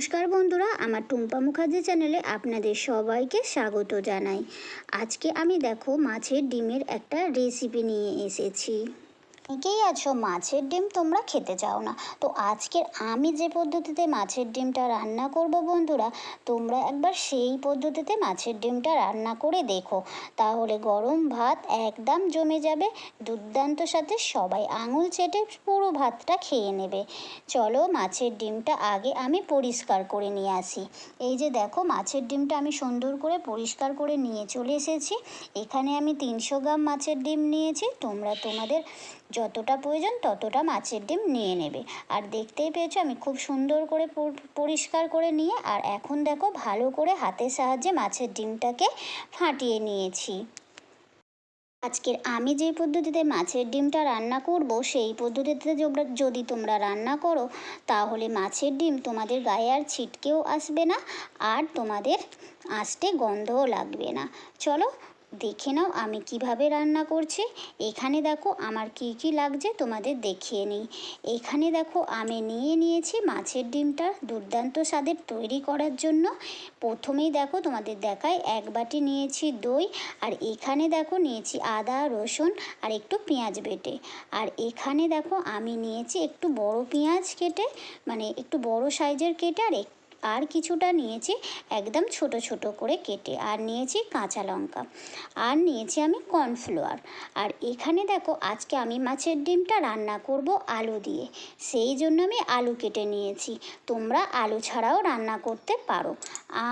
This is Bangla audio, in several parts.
নমস্কার বন্ধুরা, আমার টুম্পা মুখার্জি চ্যানেলে আপনাদের সবাইকে স্বাগত জানাই। আজকে আমি দেখো মাছের ডিমের একটা রেসিপি নিয়ে এসেছি। অনেকেই আছো, মাছের ডিম তোমরা খেতে চাও না। তো আজকের আমি যে পদ্ধতিতে মাছের ডিমটা রান্না করব বন্ধুরা, তোমরা একবার সেই পদ্ধতিতে মাছের ডিমটা রান্না করে দেখো। তাহলে গরম ভাত একদম জমে যাবে, দুর্দান্ত সাথে সবাই আঙুল চেটে পুরো ভাতটা খেয়ে নেবে। চলো মাছের ডিমটা আগে আমি পরিষ্কার করে নিয়ে আসি। এই যে দেখো, মাছের ডিমটা আমি সুন্দর করে পরিষ্কার করে নিয়ে চলে এসেছি। এখানে আমি তিনশো গ্রাম মাছের ডিম নিয়েছি, তোমরা তোমাদের যতটা প্রয়োজন ততটা মাছের ডিম নিয়ে নেবে। আর দেখতেই পেয়েছ আমি খুব সুন্দর করে পরিষ্কার করে নিয়ে আর এখন দেখো ভালো করে হাতের সাহায্যে মাছের ডিমটাকে ফাটিয়ে নিয়েছি। আজকের আমি যে পদ্ধতিতে মাছের ডিমটা রান্না করব সেই পদ্ধতিতে যদি তোমরা রান্না করো তাহলে মাছের ডিম তোমাদের গায়ে আর ছিটকেও আসবে না আর তোমাদের আঁচটে গন্ধও লাগবে না। চলো দেখে নাও আমি কীভাবে রান্না করছি। এখানে দেখো আমার কি কি লাগছে, তোমাদের দেখিয়ে নিই। এখানে দেখো আমি নিয়ে নিয়েছি মাছের ডিমটা দুর্দান্ত স্বাদের তৈরি করার জন্য। প্রথমেই দেখো তোমাদের দেখায় এক বাটি নিয়েছি দই, আর এখানে দেখো নিয়েছি আদা, রসুন, আর একটু পেঁয়াজ বেটে। আর এখানে দেখো আমি নিয়েছি একটু বড় পেঁয়াজ কেটে মানে একটু বড় সাইজের কেটে, আর আর কিছুটা নিয়েছি একদম ছোট ছোট করে কেটে, আর নিয়েছি কাঁচা লঙ্কা, আর নিয়েছি আমি কর্নফ্লাওয়ার আর এখানে দেখো, আজকে আমি মাছের ডিমটা রান্না করব আলু দিয়ে, সেই জন্য আমি আলু কেটে নিয়েছি। তোমরা আলু ছাড়াও রান্না করতে পারো।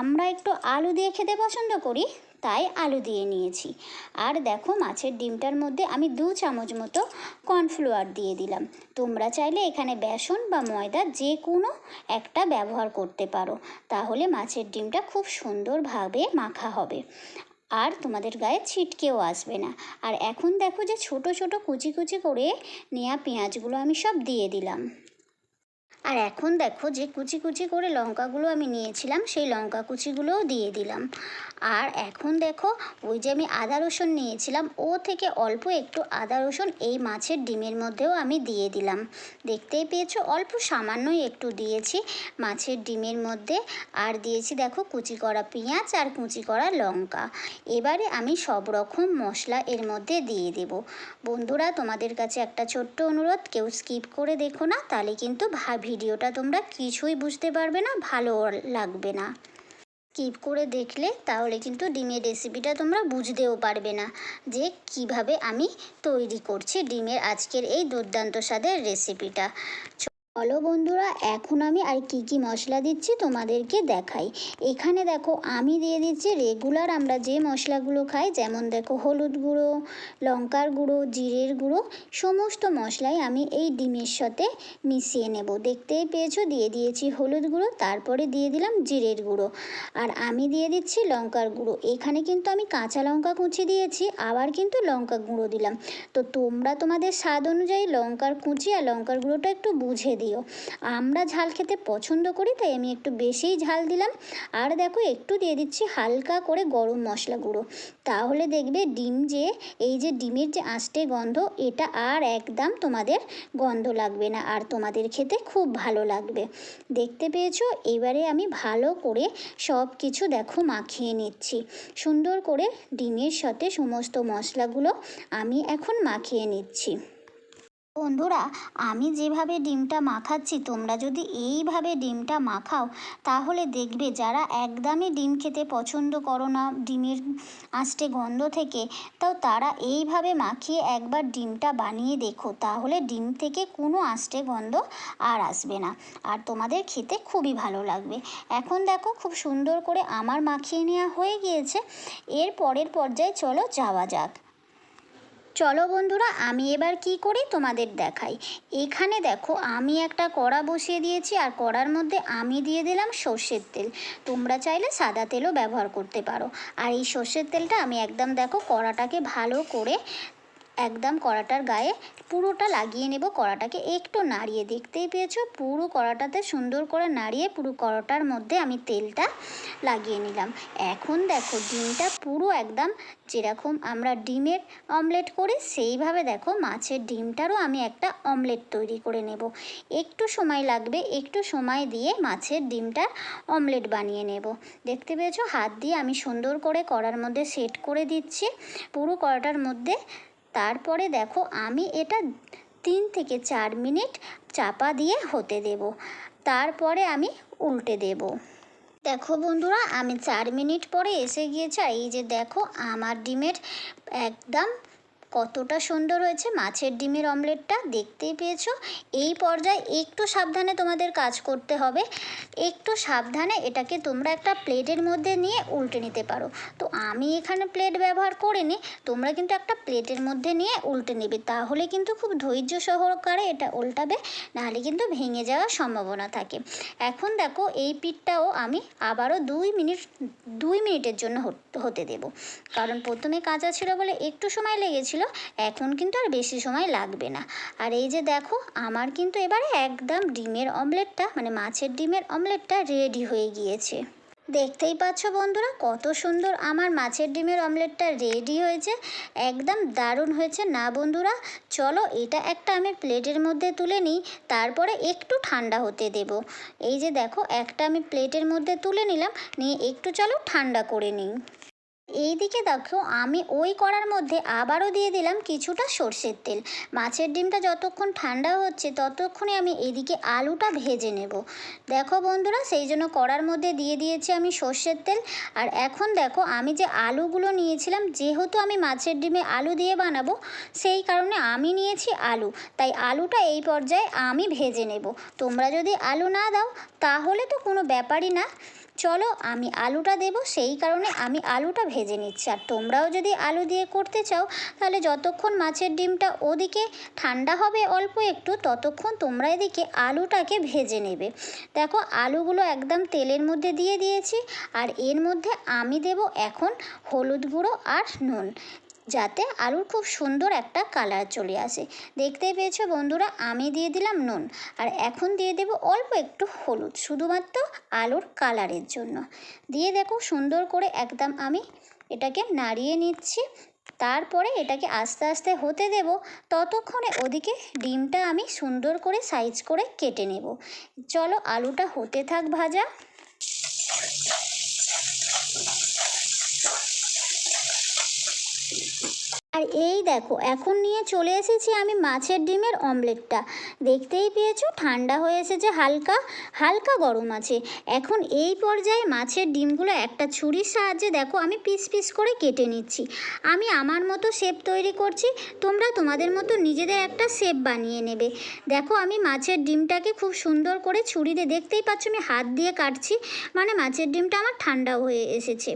আমরা একটু আলু দিয়ে খেতে পছন্দ করি? তাই আলু দিয়ে নিয়েছি। আর দেখো মাছের ডিমটার মধ্যে আমি দু চামচ মতো কর্নফ্লাওয়ার দিয়ে দিলাম। তোমরা চাইলে এখানে বেসন বা ময়দা যে কোনো একটা ব্যবহার করতে পারো। তাহলে মাছের ডিমটা খুব সুন্দরভাবে মাখা হবে। আর তোমাদের গায়ে ছিটকেও আসবে না। আর এখন দেখো যে ছোট ছোট কুচি কুচি করে নেওয়া পেঁয়াজগুলো আমি সব দিয়ে দিলাম। আর এখন দেখো যে কুচি কুচি করে লঙ্কাগুলো আমি নিয়েছিলাম, সেই লঙ্কা কুচিগুলোও দিয়ে দিলাম। আর এখন দেখো ওই যে আমি আদা রসুন নিয়েছিলাম, ও থেকে অল্প একটু আদা রসুন এই মাছের ডিমের মধ্যেও আমি দিয়ে দিলাম। দেখতেই পেয়েছ, অল্প সামান্যই একটু দিয়েছি মাছের ডিমের মধ্যে। আর দিয়েছি দেখো কুচি করা পেঁয়াজ আর কুচি করা লঙ্কা। এবারে আমি সব রকম মশলা এর মধ্যে দিয়ে দেব। বন্ধুরা, তোমাদের কাছে একটা ছোট্ট অনুরোধ, কেউ স্কিপ করে দেখো না, তাহলে কিন্তু ভা- ভিডিওটা তোমরা কিছুই বুঝতে পারবে না, ভালো লাগবে না। স্কিপ করে দেখলে তাহলে কিন্তু ডিমের রেসিপিটা তোমরা বুঝতেও পারবে না যে কীভাবে আমি তৈরি করছি ডিমের আজকের এই দুর্দান্ত স্বাদের রেসিপিটা চলো বন্ধুরা, এখন আমি আর কি কি মশলা দিচ্ছি তোমাদেরকে দেখাই। এখানে দেখো আমি দিয়ে দিচ্ছি রেগুলার আমরা যে মশলাগুলো খাই, যেমন দেখো হলুদ গুঁড়ো, লঙ্কার গুঁড়ো, জিরের গুঁড়ো, সমস্ত মশলাই আমি এই ডিমের সাথে মিশিয়ে নেব। দেখতেই পেয়েছ, দিয়ে দিয়েছি হলুদ গুঁড়ো, তারপরে দিয়ে দিলাম জিরের গুঁড়ো। আর আমি দিয়ে দিচ্ছি লঙ্কার গুঁড়ো। এখানে কিন্তু আমি কাঁচা লঙ্কা কুচি দিয়েছি, আবার কিন্তু লঙ্কা গুঁড়ো দিলাম। তো তোমরা তোমাদের স্বাদ অনুযায়ী লঙ্কার কুচি আর লঙ্কার গুঁড়োটা একটু বুঝে দিও আমরা ঝাল খেতে পছন্দ করি, তাই আমি একটু বেশিই ঝাল দিলাম। আর দেখো, একটু দিয়ে দিচ্ছি হালকা করে গরম মশলা গুঁড়ো। তাহলে দেখবে ডিম যে, এই যে ডিমের যে আঁশটে গন্ধ, এটা আর একদম তোমাদের গন্ধ লাগবে না, আর তোমাদের খেতে খুব ভালো লাগবে। দেখতে পেয়েছ? এবারে আমি ভালো করে সব কিছু দেখো মাখিয়ে নিচ্ছি। সুন্দর করে ডিমের সাথে সমস্ত মশলাগুলো আমি এখন মাখিয়ে নিচ্ছি। বন্ধুরা, আমি যেভাবে ডিমটা মাখাচ্ছি, তোমরা যদি এইভাবে ডিমটা মাখাও, তাহলে দেখবে যারা একদমই ডিম খেতে পছন্দ করো না, ডিমের আঁচটে গন্ধ থেকে তো তারা এইভাবে মাখিয়ে একবার ডিমটা বানিয়ে দেখো, তাহলে ডিম থেকে কোনো আঁচটে গন্ধ আর আসবে না। আর তোমাদের খেতে খুবই ভালো লাগবে। এখন দেখো, খুব সুন্দর করে আমার মাখিয়ে নেওয়া হয়ে গিয়েছে। এর পরের পর্যায়ে চলো যাওয়া যাক। চলো বন্ধুরা, আমি এবার কি করি তোমাদের দেখাই। এখানে দেখো, আমি একটা কড়া বসিয়ে দিয়েছি আর কড়ার মধ্যে আমি দিয়ে দিলাম সর্ষের তেল। তোমরা চাইলে সাদা তেলও ব্যবহার করতে পারো। আর এই সর্ষের তেলটা আমি একদম দেখো কড়াটাকে ভালো করে একদম কড়াটার গায়ে পুরোটা লাগিয়ে নেব। কড়াটাকে একটু নাড়িয়ে দেখতেই পেয়েছ? পুরো কড়াটাতে সুন্দর করে নাড়িয়ে পুরো কড়াটার মধ্যে আমি তেলটা লাগিয়ে নিলাম। এখন দেখো ডিমটা পুরো একদম যেরকম আমরা ডিমের অমলেট করি, সেইভাবে দেখো মাছের ডিমটারও আমি একটা অমলেট তৈরি করে নেব। একটু সময় লাগবে, একটু সময় দিয়ে মাছের ডিমটা অমলেট বানিয়ে নেব। দেখতে পেয়েছ? হাত দিয়ে আমি সুন্দর করে কড়ার মধ্যে সেট করে দিচ্ছি। পুরো কড়াটার মধ্যে তারপরে দেখো আমি এটা তিন থেকে চার মিনিট চাপা দিয়ে হতে দেব। তারপরে আমি উল্টে দেব। দেখো বন্ধুরা, আমি চার মিনিট পরে এসে গিয়েছি। এই যে দেখো, আমার ডিমের একদম কতটা সুন্দর হয়েছে মাছের ডিমের অমলেটটা দেখতেই পেয়েছ। এই পর্যায়ে একটু সাবধানে তোমাদের কাজ করতে হবে। একটু সাবধানে এটাকে তোমরা একটা প্লেটের মধ্যে নিয়ে উল্টে নিতে পারো। তো আমি এখানে প্লেট ব্যবহার করিনি, তোমরা কিন্তু একটা প্লেটের মধ্যে নিয়ে উল্টে নেবে। তাহলে কিন্তু খুব ধৈর্য সহকারে এটা উল্টাবে, নাহলে কিন্তু ভেঙে যাওয়ার সম্ভাবনা থাকে। এখন দেখো, এই পিঠটাও আমি আবারও দুই মিনিট, দুই মিনিটের জন্য হত- দেব। কারণ প্রথমে কাঁচা ছিল বলে একটু সময় লেগেছিল। এখন কিন্তু আর বেশি সময় লাগবে না। আর এই যে দেখো, আমার কিন্তু এবারে একদম ডিমের অমলেটটা মানে মাছের ডিমের অমলেটটা রেডি হয়ে গিয়েছে। দেখতেই পাচ্ছ বন্ধুরা, কত সুন্দর আমার মাছের ডিমের অমলেটটা রেডি হয়েছে, একদম দারুণ হয়েছে। না বন্ধুরা, চলো এটা একটা আমি প্লেটের মধ্যে তুলে নিই, তারপরে একটু ঠান্ডা হতে দেব। এই যে দেখো, একটা আমি প্লেটের মধ্যে তুলে নিলাম, নিয়ে একটু চলো ঠান্ডা করে নিই। এই দিকে দেখো, আমি ওই কড়ার মধ্যে আবারও দিয়ে দিলাম কিছুটা সর্ষের তেল। মাছের ডিমটা যতক্ষণ ঠান্ডা হচ্ছে, ততক্ষণে আমি এদিকে আলুটা ভেজে নেব। দেখো বন্ধুরা, সেই জন্য কড়ার মধ্যে দিয়ে দিয়েছি আমি সর্ষের তেল। আর এখন দেখো, আমি যে আলুগুলো নিয়েছিলাম, যেহেতু আমি মাছের ডিমে আলু দিয়ে বানাবো, সেই কারণে আমি নিয়েছি আলু। তাই আলুটা এই পর্যায়ে আমি ভেজে নেব। তোমরা যদি আলু না দাও, তাহলে তো কোনো ব্যাপারই না। চলো আমি আলুটা দেব, সেই কারণে আমি আলুটা ভেজে নিচ্ছি। আর তোমরাও যদি আলু দিয়ে করতে চাও, তাহলে যতক্ষণ মাছের ডিমটা ওদিকে ঠান্ডা হবে অল্প একটু, ততক্ষণ তোমরা এদিকে আলুটাকে ভেজে নেবে। দেখো, আলুগুলো একদম তেলের মধ্যে দিয়ে দিয়েছি, আর এর মধ্যে আমি দেব এখন হলুদ গুঁড়ো আর নুন। যাতে আলুর খুব সুন্দর একটা কালার চলে আসে। দেখতেই পেয়েছ বন্ধুরা, আমি দিয়ে দিলাম নুন। আর এখন দিয়ে দেব অল্প একটু হলুদ, শুধুমাত্র আলুর কালারের জন্য। দিয়ে দেখো সুন্দর করে একদম আমি এটাকে নাড়িয়ে নিচ্ছি। তারপরে এটাকে আস্তে আস্তে হতে দেব। ততক্ষণে ওদিকে ডিমটা আমি সুন্দর করে সাইজ করে কেটে নেব। চলো আলুটা হতে থাক ভাজা। আর এই দেখো, এখন নিয়ে চলে এসেছি আমি মাছের ডিমের অমলেটটা। দেখতেই পেয়েছ, ঠান্ডা হয়ে এসেছে হালকা হালকা গরম আছে। এখন এই পর্যায়ে মাছের ডিমগুলো একটা ছুরির সাহায্যে দেখো, আমি পিস পিস করে কেটে নিচ্ছি। আমি আমার মতো শেপ তৈরি করছি, তোমরা তোমাদের মতো নিজেদের একটা শেপ বানিয়ে নেবে। দেখো, আমি মাছের ডিমটাকে খুব সুন্দর করে ছুরিতে দেখতেই পাচ্ছ আমি হাত দিয়ে কাটছি মানে মাছের ডিমটা আমার ঠান্ডা হয়ে এসেছে।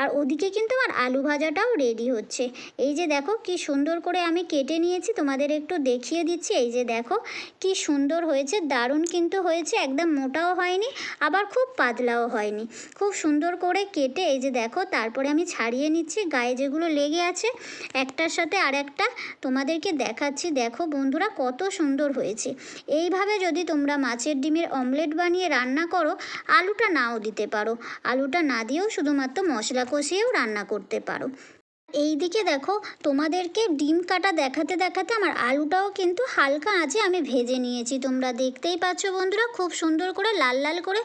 আর ওদিকে কিন্তু আমার আলু ভাজাটাও রেডি হচ্ছে। এই যে দেখো কি সুন্দর করে আমি কেটে নিয়েছি, তোমাদের একটু দেখিয়ে দিচ্ছি। এই যে দেখো কি সুন্দর হয়েছে, দারুণ কিন্তু হয়েছে, একদম মোটাও হয়নি, আবার খুব পাতলাও হয়নি। খুব সুন্দর করে কেটে এই যে দেখো, তারপরে আমি ছাড়িয়ে নিচ্ছি, গায়ে যেগুলো লেগে আছে, একটার সাথে আর একটা তোমাদেরকে দেখাচ্ছি। দেখো বন্ধুরা কত সুন্দর হয়েছে। এইভাবে যদি তোমরা মাছের ডিমের অমলেট বানিয়ে রান্না করো, আলুটা নাও দিতে পারো। আলুটা না দিয়েও শুধুমাত্র মশলা কষিয়েও রান্না করতে পারো। এই দিকে দেখো, তোমাদেরকে ডিম কাটা দেখাতে দেখাতে আমার আলুটাও কিন্তু হালকা আছে, আমি ভেজে নিয়েছি। তোমরা দেখতেই পাচ্ছ বন্ধুরা, খুব সুন্দর করে লাল লাল করে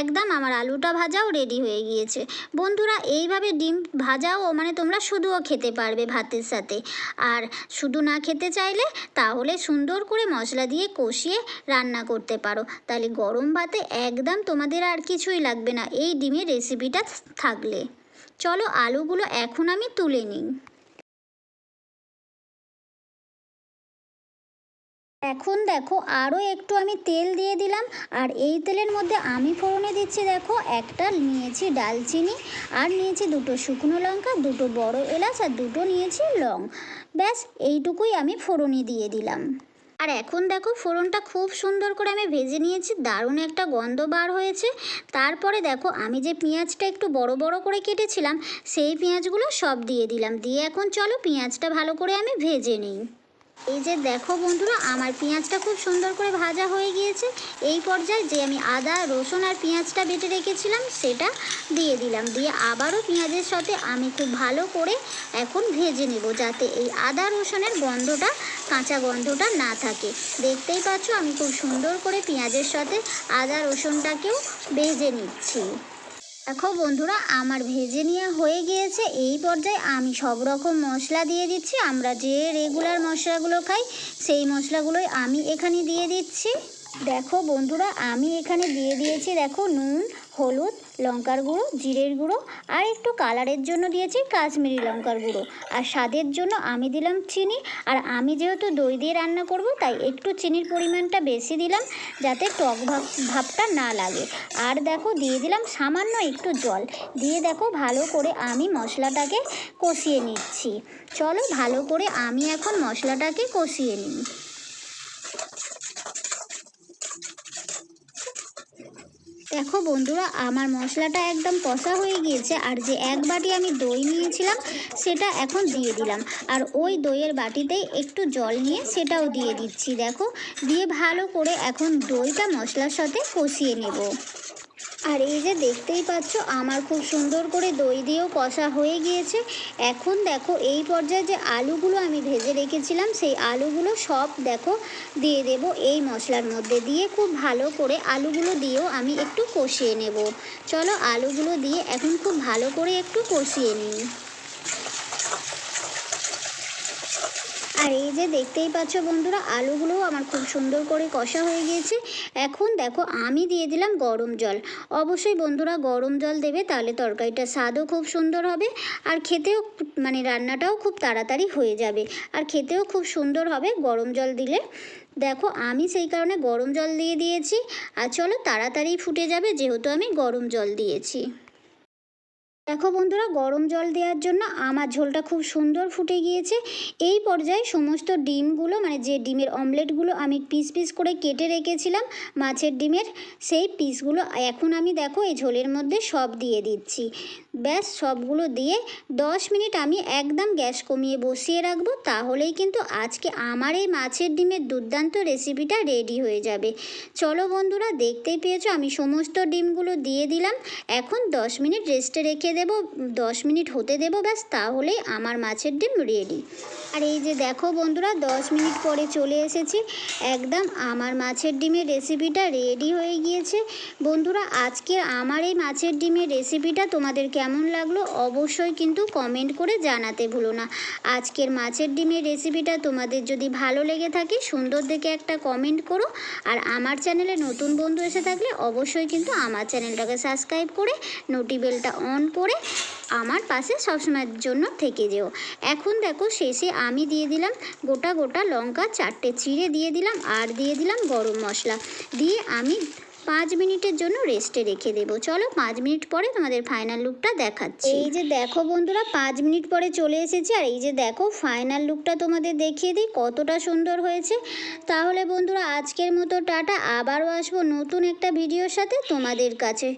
একদম আমার আলুটা ভাজাও রেডি হয়ে গিয়েছে। বন্ধুরা, এইভাবে ডিম ভাজাও মানে তোমরা শুধুও খেতে পারবে ভাতের সাথে। আর শুধু না খেতে চাইলে তাহলে সুন্দর করে মশলা দিয়ে কষিয়ে রান্না করতে পারো। তাহলে গরম ভাতে একদম তোমাদের আর কিছুই লাগবে না, এই ডিমের রেসিপিটা থাকলে। চলো আলুগুলো এখন আমি তুলে নিই। এখন দেখো আরও একটু আমি তেল দিয়ে দিলাম, আর এই তেলের মধ্যে আমি ফোড়নে দিচ্ছি দেখো একটা নিয়েছি ডালচিনি, আর নিয়েছি দুটো শুকনো লঙ্কা, দুটো বড় এলাচ, আর দুটো নিয়েছি লং। ব্যাস, এইটুকুই আমি ফোড়নে দিয়ে দিলাম। আর এখন দেখো ফোড়নটা খুব সুন্দর করে আমি ভেজে নিয়েছি, দারুণ একটা গন্ধ বার হয়েছে। তারপরে দেখো আমি যে পেঁয়াজটা একটু বড় বড় করে কেটেছিলাম, সেই পেঁয়াজগুলো সব দিয়ে দিলাম। দিয়ে এখন চলো পেঁয়াজটা ভালো করে আমি ভেজে নিই। এই যে দেখো বন্ধুরা, আমার পেঁয়াজটা খুব সুন্দর করে ভাজা হয়ে গিয়েছে। এই পর্যায়ে যে আমি আদা, রসুন আর পেঁয়াজটা বেটে রেখেছিলাম, সেটা দিয়ে দিলাম। দিয়ে আবারও পেঁয়াজের সাথে আমি খুব ভালো করে এখন ভেজে নেব, যাতে এই আদা, রসুনের গন্ধটা, কাঁচা গন্ধটা না থাকে। দেখতেই পাচ্ছ, আমি খুব সুন্দর করে পেঁয়াজের সাথে আদা, রসুনটাকেও ভেজে নিচ্ছি। দেখো বন্ধুরা, আমার ভেজে নেওয়া হয়ে গিয়েছে। এই পর্যায়ে আমি সব রকম মশলা দিয়ে দিচ্ছি। আমরা যে রেগুলার মশলাগুলো খাই, সেই মশলাগুলোই আমি এখানে দিয়ে দিচ্ছি। দেখো বন্ধুরা, আমি এখানে দিয়ে দিয়েছি, দেখো নুন, হলুদ লঙ্কার গুঁড়ো, জিরের গুঁড়ো আর একটু কালারের জন্য দিয়েছি কাশ্মীরি লঙ্কার গুঁড়ো। আর স্বাদের জন্য আমি দিলাম চিনি। আর আমি যেহেতু দই দিয়ে রান্না করব, তাই একটু চিনির পরিমাণটা বেশি দিলাম যাতে টক ভাব, ভাবটা না লাগে। আর দেখো, দিয়ে দিলাম সামান্য একটু জল। দিয়ে দেখো, ভালো করে আমি মশলাটাকে কষিয়ে নিচ্ছি। চলো, ভালো করে আমি এখন মশলাটাকে কষিয়ে নিই। দেখো বন্ধুরা, আমার মশলাটা একদম কষা হয়ে গিয়েছে, আর যে এক বাটি আমি দই নিয়েছিলাম, সেটা এখন দিয়ে দিলাম। আর ওই দইয়ের বাটিতেই একটু জল নিয়ে সেটাও দিয়ে দিচ্ছি, দেখো। দিয়ে ভালো করে এখন দইটা মশলার সাথে কষিয়ে নেব। আর এই যে দেখতেই পাচ্ছ, আমার খুব সুন্দর করে দই দিয়েও কষা হয়ে গিয়েছে। এখন দেখো এই পর্যায়ে যে আলুগুলো আমি ভেজে রেখেছিলাম, সেই আলুগুলো সব দেখো দিয়ে দেব এই মশলার মধ্যে দিয়ে। খুব ভালো করে আলুগুলো দিয়েও আমি একটু কষিয়ে নেব। চলো আলুগুলো দিয়ে এখন খুব ভালো করে একটু কষিয়ে নিই। আর এই যে দেখতেই পাচ্ছ বন্ধুরা, আলুগুলোও আমার খুব সুন্দর করে কষা হয়ে গিয়েছে। এখন দেখো, আমি দিয়ে দিলাম গরম জল। অবশ্যই বন্ধুরা গরম জল দেবে, তাহলে তরকারিটা স্বাদও খুব সুন্দর হবে, আর খেতেও মানে রান্নাটাও খুব তাড়াতাড়ি হয়ে যাবে। আর খেতেও খুব সুন্দর হবে গরম জল দিলে। দেখো, আমি সেই কারণে গরম জল দিয়ে দিয়েছি, আর চলো তাড়াতাড়ি ফুটে যাবে, যেহেতু আমি গরম জল দিয়েছি। দেখো বন্ধুরা, গরম জল দেওয়ার জন্য আমার ঝোলটা খুব সুন্দর ফুটে গিয়েছে। এই পর্যায়ে সমস্ত ডিমগুলো মানে যে ডিমের অমলেটগুলো আমি পিস পিস করে কেটে রেখেছিলাম মাছের ডিমের, সেই পিসগুলো এখন আমি দেখো এই ঝোলের মধ্যে সব দিয়ে দিচ্ছি। ব্যাস, সবগুলো দিয়ে দশ মিনিট আমি একদম গ্যাস কমিয়ে বসিয়ে রাখব, তাহলেই কিন্তু আজকে আমার এই মাছের ডিমের দুর্দান্ত রেসিপিটা রেডি হয়ে যাবে। চলো বন্ধুরা, দেখতেই পেয়েছ আমি সমস্ত ডিমগুলো দিয়ে দিলাম। এখন দশ মিনিট রেস্টে রেখে দেব, দশ মিনিট হতে দেবো, ব্যাস তাহলেই আমার মাছের ডিম রেডি আর এই যে দেখো বন্ধুরা, দশ মিনিট পরে চলে এসেছি। একদম আমার মাছের ডিমের রেসিপিটা রেডি হয়ে গিয়েছে। বন্ধুরা, আজকে আমার এই মাছের ডিমের রেসিপিটা তোমাদের কেমন লাগল অবশ্যই কিন্তু কমেন্ট করে জানাতে ভুলো না। আজকের মাছের ডিমের রেসিপিটা তোমাদের যদি ভালো লেগে থাকে, সুন্দর দেখে একটা কমেন্ট করো। আর আমার চ্যানেলে নতুন বন্ধু এসে থাকলে অবশ্যই কিন্তু আমার চ্যানেলটাকে সাবস্ক্রাইব করে নোটিবেলটা অন করে আমার পাশে সবসময়ের জন্য থেকে যেও। এখন দেখো শেষে আমি দিয়ে দিলাম গোটা গোটা লঙ্কা, চারটে চিড়ে দিয়ে দিলাম আর দিয়ে দিলাম গরম মশলা। দিয়ে আমি পাঁচ মিনিটের জন্য রেস্টে রেখে দেবো। চলো পাঁচ মিনিট পরে তোমাদের ফাইনাল লুকটা দেখাচ্ছি। এই যে দেখো বন্ধুরা, পাঁচ মিনিট পরে চলে এসেছি আর এই যে দেখো ফাইনাল লুকটা তোমাদের দেখিয়ে দিই, কতটা সুন্দর হয়েছে। তাহলে বন্ধুরা, আজকের মতো টাটা। আবারও আসব নতুন একটা ভিডিওর সাথে তোমাদের কাছে।